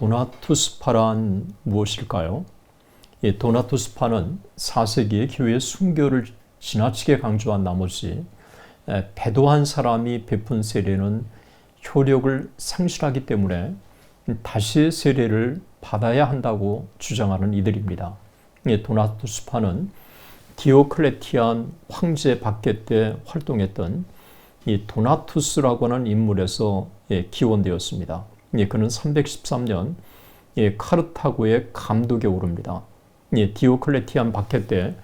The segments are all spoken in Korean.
도나투스파란 무엇일까요? 예, 도나투스파는 4세기의 교회 순교를 지나치게 강조한 나머지 배도한 사람이 베푼 세례는 효력을 상실하기 때문에 다시 세례를 받아야 한다고 주장하는 이들입니다. 예, 도나투스파는 디오클레티안 황제 박해 때 활동했던 이 도나투스라고 하는 인물에서 예, 기원되었습니다. 예, 그는 313년 예, 카르타고의 감독에 오릅니다. 예, 디오클레티안 박해 때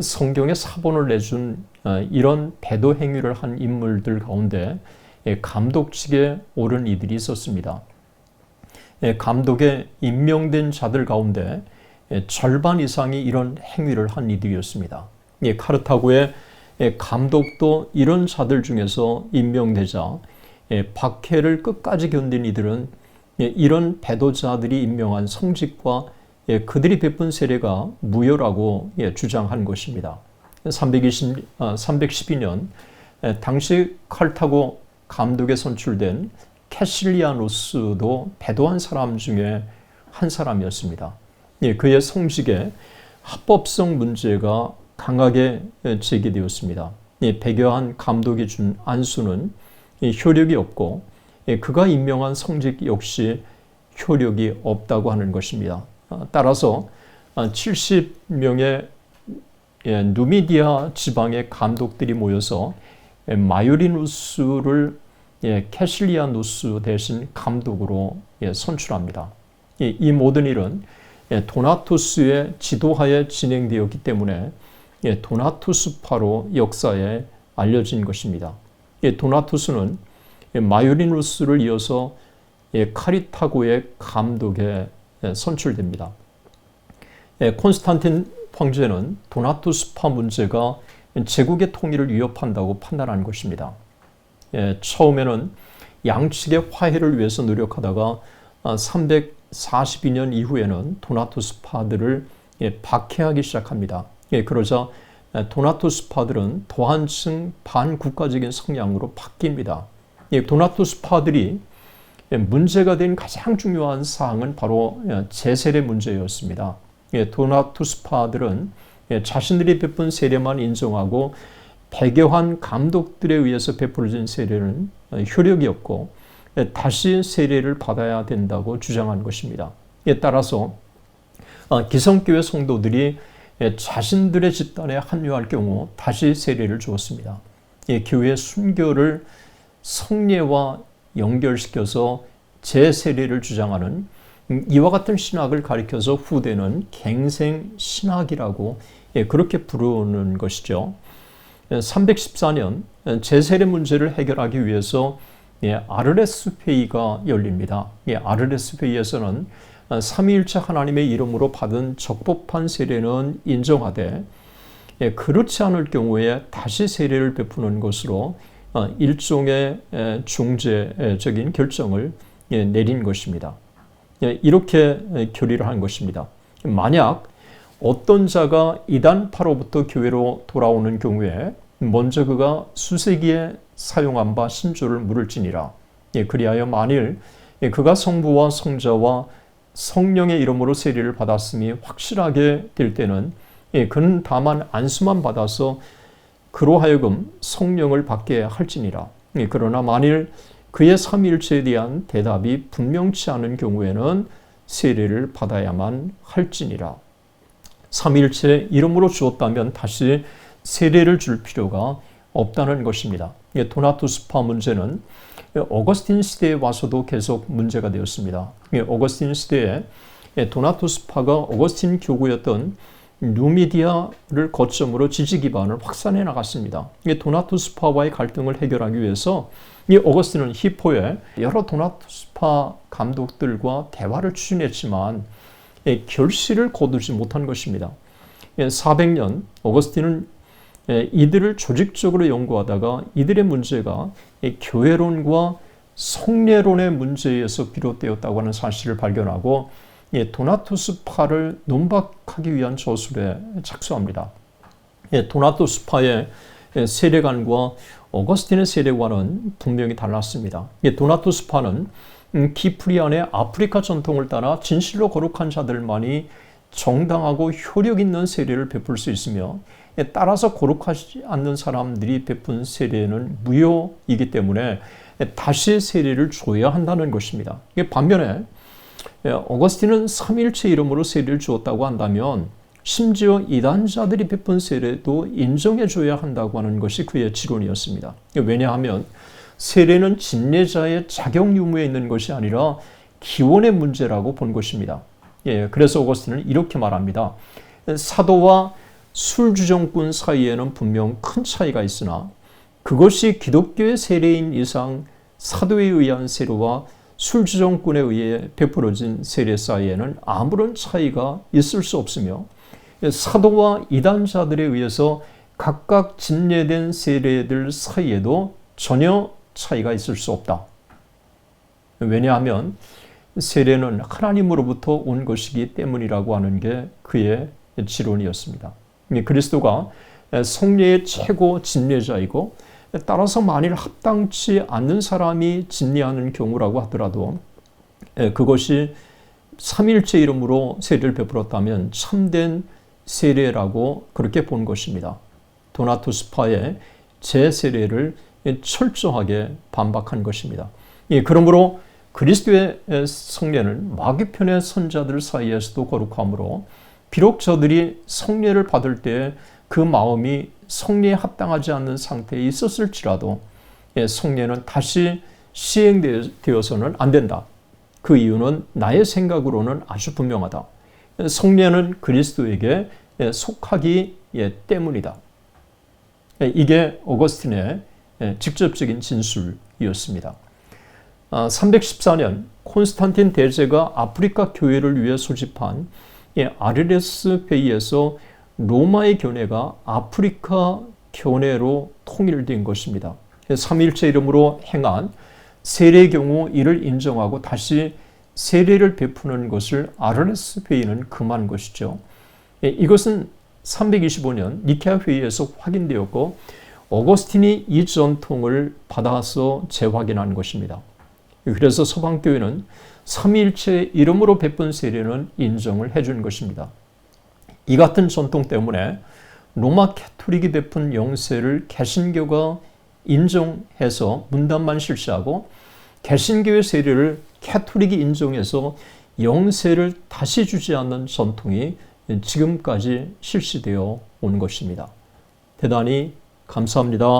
성경에 사본을 내준 어, 이런 배도 행위를 한 인물들 가운데 예, 감독직에 오른 이들이 있었습니다. 예, 감독에 임명된 자들 가운데 예, 절반 이상이 이런 행위를 한 이들이었습니다. 예, 카르타고의 예, 감독도 이런 자들 중에서 임명되자 예, 박해를 끝까지 견딘 이들은 예, 이런 배도자들이 임명한 성직과 예, 그들이 베푼 세례가 무효라고 예, 주장한 것입니다. 320, 아, 312년 당시 칼타고 감독에 선출된 캐실리아노스도 배도한 사람 중에 한 사람이었습니다. 예, 그의 성직에 합법성 문제가 강하게 제기되었습니다. 예, 배교한 감독이 준 안수는 효력이 없고 예, 그가 임명한 성직 역시 효력이 없다고 하는 것입니다. 아, 따라서 70명의 예, 누미디아 지방의 감독들이 모여서 마요리누스를 캐실리아누스 대신 감독으로 선출합니다. 이 모든 일은 도나투스의 지도하에 진행되었기 때문에 도나투스파로 역사에 알려진 것입니다. 도나투스는 마요리누스를 이어서 카리타고의 감독에 선출됩니다. 콘스탄틴 황제는 도나투스파 문제가 제국의 통일을 위협한다고 판단한 것입니다. 처음에는 양측의 화해를 위해서 노력하다가 342년 이후에는 도나투스파들을 박해하기 시작합니다. 그러자 도나투스파들은 도한층 반국가적인 성향으로 바뀝니다. 도나투스파들이 문제가 된 가장 중요한 사항은 바로 제세례 문제였습니다. 도나투스파들은 자신들이 베푼 세례만 인정하고 배교한 감독들에 의해서 베풀어진 세례는 효력이 없고 다시 세례를 받아야 된다고 주장한 것입니다. 에 따라서 기성교회 성도들이 자신들의 집단에 합류할 경우 다시 세례를 주었습니다. 교회 순교를 성례와 연결시켜서 재세례를 주장하는 이와 같은 신학을 가리켜서 후대는 갱생 신학이라고 예, 그렇게 부르는 것이죠. 314년 제세례 문제를 해결하기 위해서 예, 아르레스 회의가 열립니다. 예, 아르레스 회의에서는 삼위일체 하나님의 이름으로 받은 적법한 세례는 인정하되 그렇지 않을 경우에 다시 세례를 베푸는 것으로 어, 일종의 중재적인 결정을 내린 것입니다. 이렇게 교리를 한 것입니다. 만약 어떤 자가 이단파로부터 교회로 돌아오는 경우에 먼저 그가 수세기에 사용한 바 신조를 물을지니라. 그리하여 만일 그가 성부와 성자와 성령의 이름으로 세례를 받았음이 확실하게 될 때는 그는 다만 안수만 받아서 그로 하여금 성령을 받게 할지니라. 그러나 만일 그의 삼일체에 대한 대답이 분명치 않은 경우에는 세례를 받아야만 할지니라. 삼일체 이름으로 주었다면 다시 세례를 줄 필요가 없다는 것입니다. 도나투스파 문제는 어거스틴 시대에 와서도 계속 문제가 되었습니다. 어거스틴 시대에 도나투스파가 어거스틴 교구였던 누미디아를 거점으로 지지 기반을 확산해 나갔습니다. 도나투스파와의 갈등을 해결하기 위해서 이 어거스틴은 히포에 여러 도나투스파 감독들과 대화를 추진했지만 결실을 거두지 못한 것입니다. 400년 어거스틴은 이들을 조직적으로 연구하다가 이들의 문제가 교회론과 성례론의 문제에서 비롯되었다고 하는 사실을 발견하고 도나투스파를 논박하기 위한 저술에 착수합니다. 도나투스파의 세례관과 어거스틴의 세례관은 분명히 달랐습니다. 도나투스파는 음, 키프리안의 아프리카 전통을 따라 진실로 거룩한 자들만이 정당하고 효력 있는 세례를 베풀 수 있으며 따라서 거룩하지 않는 사람들이 베푼 세례는 무효이기 때문에 다시 세례를 줘야 한다는 것입니다. 반면에 어거스틴은 삼일체 이름으로 세례를 주었다고 한다면 심지어 이단자들이 베푼 세례도 인정해 줘야 한다고 하는 것이 그의 지론이었습니다. 왜냐하면 세례는 진례자의 자격 유무에 있는 것이 아니라 기원의 문제라고 본 것입니다. 예, 그래서 오거스틴은 이렇게 말합니다. 사도와 술주정꾼 사이에는 분명 큰 차이가 있으나 그것이 기독교의 세례인 이상 사도에 의한 세례와 술주정꾼에 의해 베풀어진 세례 사이에는 아무런 차이가 있을 수 없으며 사도와 이단자들에 의해서 각각 진례된 세례들 사이에도 전혀 차이가 있을 수 없다. 왜냐하면 세례는 하나님으로부터 온 것이기 때문이라고 하는 게 그의 지론이었습니다. 그리스도가 성례의 최고 진례자이고 따라서 만일 합당치 않는 사람이 진례하는 경우라고 하더라도 그것이 삼일체 이름으로 세례를 베풀었다면 참된 세례라고 그렇게 본 것입니다. 도나투스파의 제세례를 철저하게 반박한 것입니다. 그러므로 그리스도의 성례는 마귀편의 선자들 사이에서도 거룩하므로 비록 저들이 성례를 받을 때 그 마음이 성례에 합당하지 않는 상태에 있었을지라도 성례는 다시 시행되어서는 안 된다. 그 이유는 나의 생각으로는 아주 분명하다. 성례는 그리스도에게 속하기 때문이다. 이게 오거스틴의 직접적인 진술이었습니다. 314년 콘스탄틴 대제가 아프리카 교회를 위해 소집한 아르레스 회의에서 로마의 교회가 아프리카 교회로 통일된 것입니다. 3일체 이름으로 행한 세례의 경우 이를 인정하고 다시 세례를 베푸는 것을 아르레스 회의는 금한 것이죠. 이것은 325년 니케아 회의에서 확인되었고 어거스틴이 이 전통을 받아서 재확인한 것입니다. 그래서 서방교회는 삼일체 이름으로 베푼 세례는 인정을 해준 것입니다. 이 같은 전통 때문에 로마 캐토릭이 베푼 영세를 개신교가 인정해서 문단만 실시하고 개신교의 세례를 캐토릭이 인정해서 영세를 다시 주지 않는 전통이 지금까지 실시되어 온 것입니다. 대단히 감사합니다.